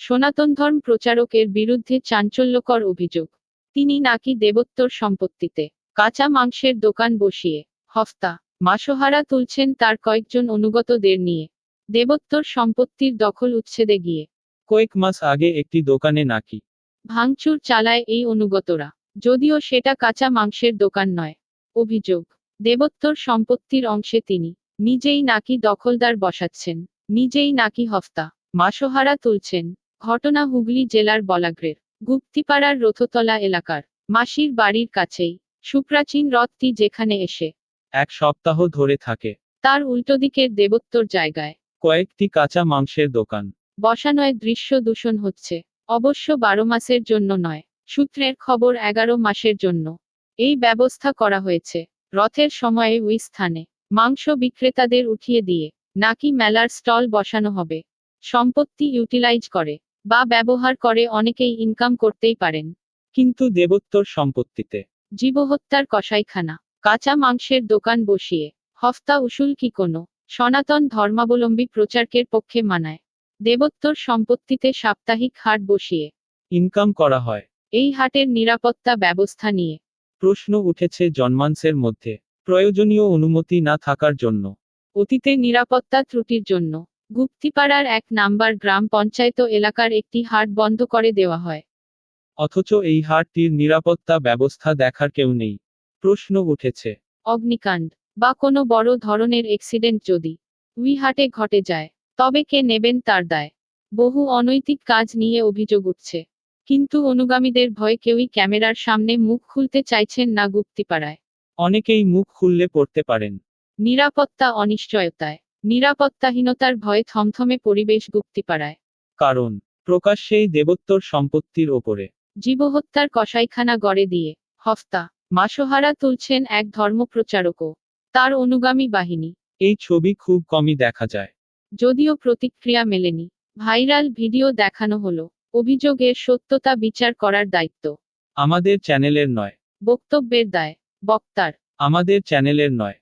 সনাতন ধর্ম প্রচারকের বিরুদ্ধে চাঞ্চল্যকর অভিযোগ। তিনি নাকি দেবোত্তর সম্পত্তিতে কাঁচা মাংসের দোকান বসিয়ে হফতা মাসোহারা তুলছেন তার কয়েকজন অনুগতদের নিয়ে। দেবোত্তর সম্পত্তির দখল উচ্ছেদে গিয়ে কয়েক মাস আগে একটি দোকানে নাকি ভাঙচুর চালায় এই অনুগতরা। যদিও সেটা কাঁচা মাংসের দোকান নয়। অভিযোগ দেবোত্তর সম্পত্তির অংশে তিনি নিজেই নাকি দখলদার বসাচ্ছেন নিজেই নাকি হফতা মাসোহারা তুলছেন ঘটনা হুগলি জেলার বলাগ্রের গুপ্তিপাড়ার রথতলা এলাকার মাসির বাড়ির কাছেই সুপ্রাচীন রথটি যেখানে এসে এক সপ্তাহ ধরে থাকে। তার উল্টো দিকের দেবোত্তর জায়গায় কয়েকটি কাঁচা মাংসের দোকান। বসানোয় দৃশ্য দূষণ হচ্ছে। অবশ্য বারো মাসের জন্য নয় সূত্রের খবর এগারো মাসের জন্য। এই ব্যবস্থা করা হয়েছে। রথের সময়ে ওই স্থানে মাংস বিক্রেতাদের উঠিয়ে দিয়ে নাকি মেলার স্টল বসানো হবে। সম্পত্তি ইউটিলাইজ করে। বা ব্যবহার করে অনেকেই ইনকাম করতেই পারেন। কিন্তু দেবোত্তর সম্পত্তিতে। জীবহত্যার কসাইখানা। কাঁচা মাংসের দোকান বসিয়ে। হফতা উসুল কি কোনো? সনাতন ধর্মাবলম্বী প্রচারকের পক্ষে মানায়। দেবোত্তর সম্পত্তিতে সাপ্তাহিক হাট বসিয়ে। ইনকাম করা হয়। এই হাটের নিরাপত্তা ব্যবস্থা নিয়ে। প্রশ্ন উঠেছে জন্মাংসের মধ্যে। প্রয়োজনীয় অনুমতি না থাকার জন্য। অতীতে নিরাপত্তা ত্রুটির জন্য। গুপ্তিপাড়ার এক নাম্বার গ্রাম পঞ্চায়েত এলাকার একটি হাট বন্ধ করে দেওয়া হয়। অথচ এই হাটটির নিরাপত্তা ব্যবস্থা দেখার কেউ নেই। প্রশ্ন উঠেছে। অগ্নিকাণ্ড বা কোনো বড় ধরনের এক্সিডেন্ট যদি উই হাটে ঘটে যায় তবে কে নেবেন তার দায়? বহু অনৈতিক কাজ নিয়ে অভিযোগ উঠছে। কিন্তু অনুগামীদের ভয়ে কেউই ক্যামেরার সামনে মুখ খুলতে চাইছেন না গুপ্তিপাড়ায়। অনেকেই মুখ খুললে পড়তে পারেন। নিরাপত্তা অনিশ্চয়তায় নিরাপত্তাহীনতার ভয়ে থমথমে পরিবেশ গুপ্তিপাড়ায়। কারণ প্রকাশ্যেই দেবোত্তর সম্পত্তির ওপরে। জীবহত্যার কসাইখানা গড়ে দিয়ে হফতা মাসোহারা তুলছেন এক ধর্মপ্রচারকও তার অনুগামী বাহিনী। এই ছবি খুব কমই দেখা যায়। যদিও প্রতিক্রিয়া মেলেনি ভাইরাল ভিডিও দেখানো হলো অভিযোগের সত্যতা বিচার করার দায়িত্ব। আমাদের চ্যানেলের নয়। বক্তব্যের দায় বক্তার। আমাদের চ্যানেলের নয়।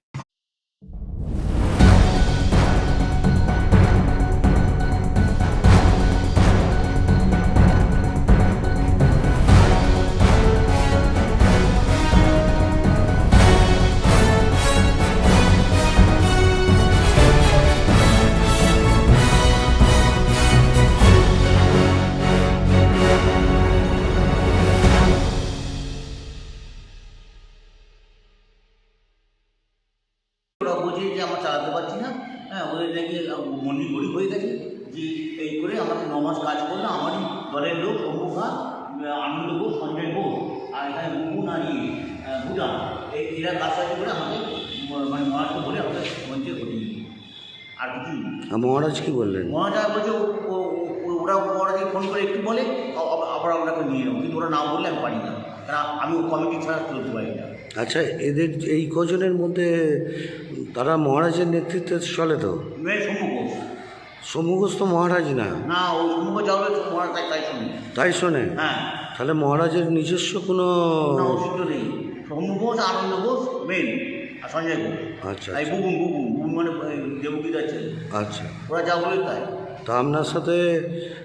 বোঝে যে আমরা চালাতে পারছি না হ্যাঁ ওদের নাকি মন্দির গরিব হয়ে গেছে। যে এই করে আমাকে ন মাস কাজ করল আমারই দলের লোক অম্বুকা আনন্দ বোস সঞ্জয় বোস আর এখানে মুকুন আর ইয়ে আহ, ভুটান এই এরা কাজ করে আমাকে মানে মহারাজকে বলে আমাকে মঞ্চে ঘটিয়ে। আর কিছু মহারাজ কি বললেন? মহারাজ বলছে ওরা মহারাজকে ফোন করে একটু বলে আবার- আপনাকে নিয়ে নেব কিন্তু ওরা না বললে আমি পারি না। কারণ আমি কমিটি ছাড়া চলতে পারি না। আচ্ছা এদের এই কজনের মধ্যে তারা মহারাজের নেতৃত্বে চলে তো? সমুখস্থ মহারাজ না? তাই শুনি। হ্যাঁ। তাহলে মহারাজের নিজস্ব কোনো আনন্দ ঘোষ মেন সঞ্জয় ঘোষ। আচ্ছা বুবুন মানে আচ্ছা। ওরা যা বলে তাই। তা আপনার সাথে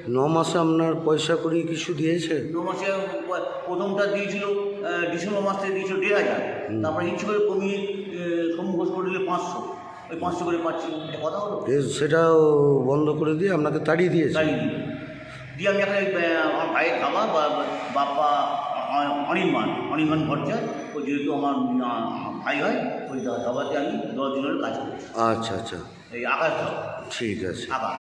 ন মাসে আপনার পয়সা করি কিছু দিয়েছে? দু মাসে প্রথমটা দিয়েছিল ডিসেম্বর মাস থেকে দিয়েছিল দেড় হাজার। তারপরে ইচ্ছে করে কমিয়ে সম্মুখ করে দিলে পাঁচশো। ওই পাঁচশো করে পাচ্ছি। এটা কথা হলো? সেটাও বন্ধ করে দিয়ে আপনাকে তাড়িয়ে দিয়েছে? গাড়ি দিয়ে দিয়ে আমি এখানে আমার ভাইয়ের খাবার বা বা- বাপ্পা অ- অনির্বাণ অনির্বাণ ভট্টাচার্য ও যেহেতু আমার ভাই হয় ওই ধাবাতে আমি দশ দিনের কাজ করছি। আচ্ছা আচ্ছা। এই আকাশ ঠিক আছে। আকাশ।